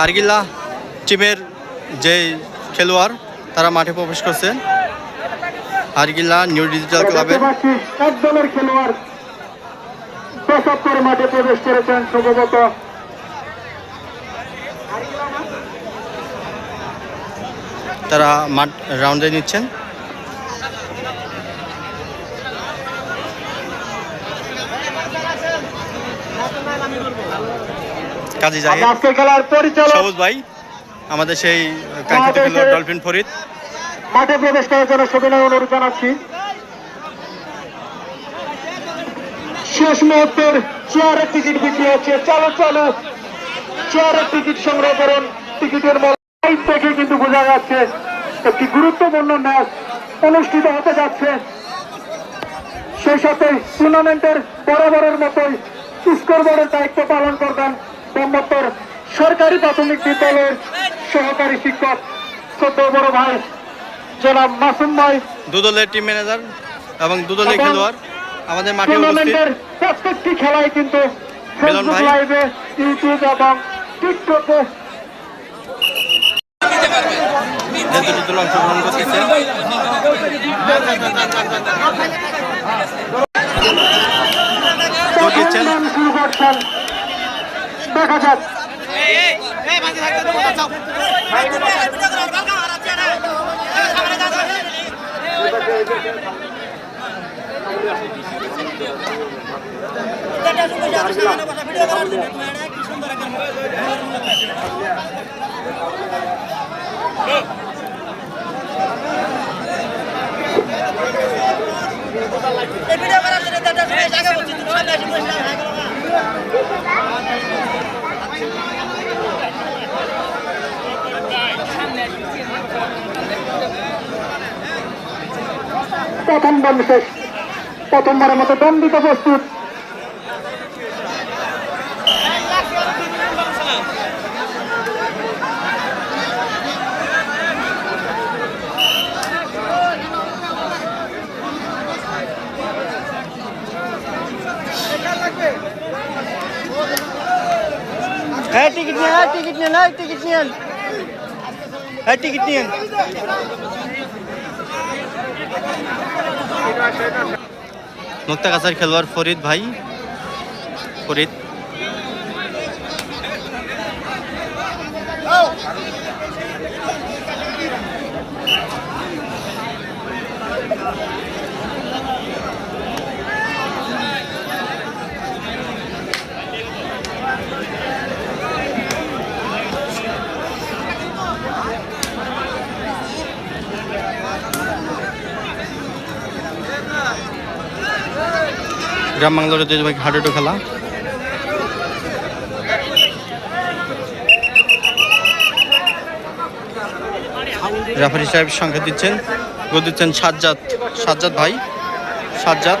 হারগিল্লা টিমের যে খেলোয়াড় তারা মাঠে প্রবেশ করছেন আরগিল্লা নিউ ডিজিটাল ক্লাবের এক দলের খেলোয়াড়। করে মাঠে প্রবেশ করেছেন সম্ভবত। তারা মাঠ রাউন্ডে নিচ্ছেন। কাজী জাহিদ। আজকের খেলার পরিচালক সবুজ ভাই আমাদের সেই কাঙ্ক্ষিত খেলোয়াড় ডলফিন ফরিদ। মাঠে প্রবেশ করার জন্য সবিনয় অনুরোধ জানাচ্ছি। শেষ মুহূর্তের চেয়ারের টিকিট বিক্রি হচ্ছে। চালু চালু। চেয়ারের টিকিট সংগ্রহ করুন। টিকিটের মূল্য সাইড থেকে কিন্তু বোঝা যাচ্ছে একটি গুরুত্বপূর্ণ ম্যাচ অনুষ্ঠিত হতে যাচ্ছে। সেই সাথে টুর্নামেন্টের বরাবরের মতোই স্কোর বোর্ডের দায়িত্ব পালন করবেন মোহাম্মদপুর সরকারি প্রাথমিক বিদ্যালয়ের সহকারী শিক্ষক ছোট বড় ভাই জনাব মাসুম ভাই। দুদলের টিম ম্যানেজার এবং দুদলের খেলোয়াড় আমাদের মাঠে উপস্থিত। প্রত্যেকটি খেলায় কিন্তু ফেসবুক। লাইভে ইউটিউব এবং টিকটকে যে দুটি দল অংশগ্রহণ করতেছে তো দিচ্ছেন প্রথম শুরু করছেন দেখা যাক প্রথম বল শেষ। প্রথমবারের মতো দম দিতে প্রস্তুত হ্যাঁ টিকিট নিয়ে হ্যাঁ টিকিট নিয়ে হ্যাঁ টিকিট নিয়ে হ্যাঁ টিকিট নিয়ে মুক্তাগাছার খেলোয়াড় ফরিদ ভাই। ফরিদ। গ্রাম বাংলার ঐতিহ্যবাহী হাডুডু খেলা। রেফারি সাহেব সংখ্যা দিচ্ছেন। গোল দিচ্ছেন সাজ্জাদ। সাজ্জাদ ভাই, সাজ্জাদ।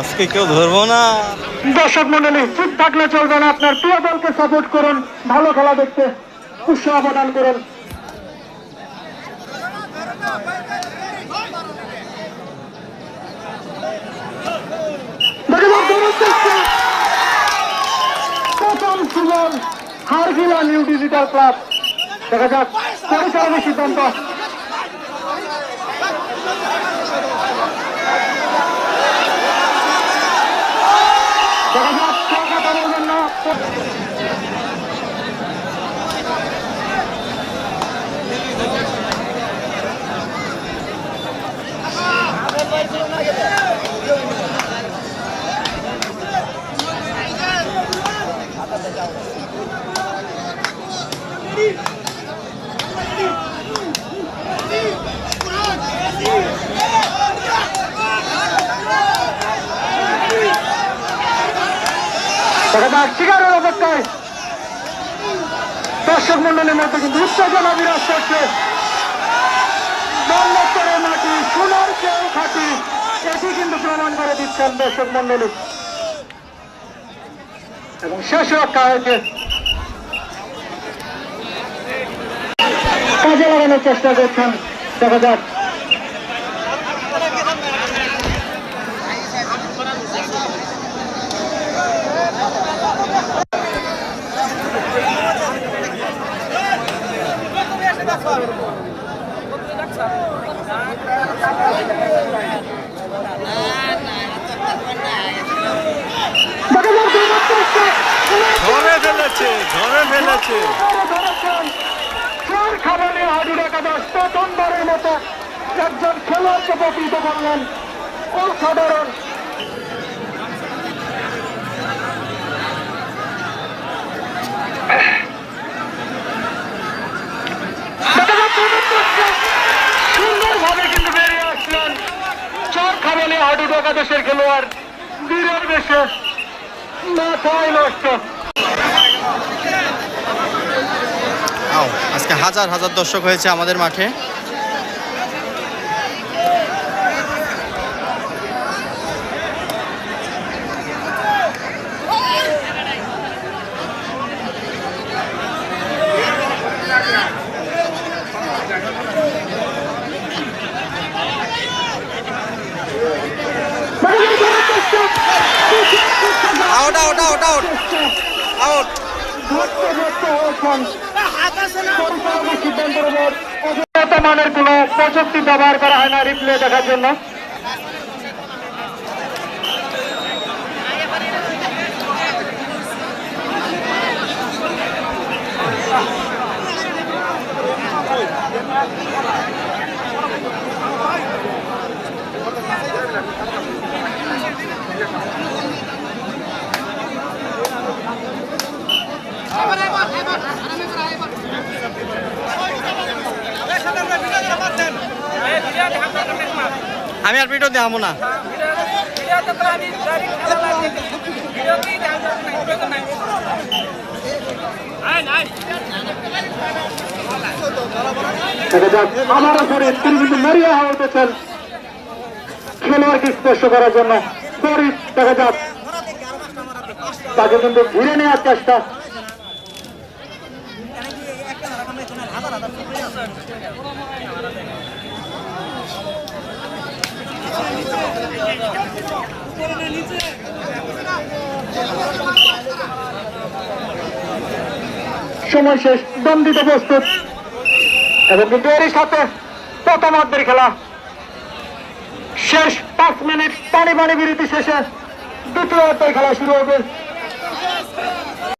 আজকে কেউ ধরবো না। দর্শক মন্ডলী চুপ থাকলে চলবে না। আপনার প্রিয় দলকে সাপোর্ট করুন, ভালো খেলা দেখতে উৎসাহ প্রদান করুন দেখে যাক দৌড়ের চেষ্টা। সুযোগ হারগিলা নিউ ডিজিটাল ক্লাব। দেখা যাক পরিচালনের সিদ্ধান্ত দেখা যাক কলকাতার জন্য যাক শিকারের অপেক্ষায় দর্শক মন্ডলের মধ্যে কিন্তু উত্তেজনা বিরাজ করছে। বল্লভপুরের মাটি, সোনার কেউ খাটি। এটি কিন্তু প্রমাণ করে দিচ্ছেন দর্শক মন্ডলী। এবং শেষ রক্ষা হয়েছে। কাজে লাগানোর চেষ্টা করছেন দেখা যাক দেখা যাক দৌড়ার চেষ্টা ধরে ফেলেছে ধরে ফেলেছে। চার খাবারে হাডুর একাদশ প্রথমবারের মতো একজন খেলোয়াড়কে প্রকৃত করলেন সুন্দরভাবে কিন্তু বেরিয়ে আসলেন চার একাদশের খেলোয়াড় বেশে মাথায় নষ্ট। আজকে হাজার হাজার দর্শক হয়েছে আমাদের মাঠে। মানের কোন প্রযুক্তি ব্যবহার করা হয় না রিপ্লে দেখার জন্য আমি আর ভিডিও দেখাবো না। কিন্তু মরিয়া খেলোয়াড়কে স্পর্শ করার জন্য? দেখা যাক। তাকে কিন্তু ঘিরে নেওয়ার চেষ্টা। সময় শেষ দম প্রস্তুত। এবং কিন্তু এরই সাথে প্রথম অর্ধের খেলা। শেষ পাঁচ মিনিট পানি পানি বিরতি শেষে দ্বিতীয় অর্ধের খেলা শুরু হবে।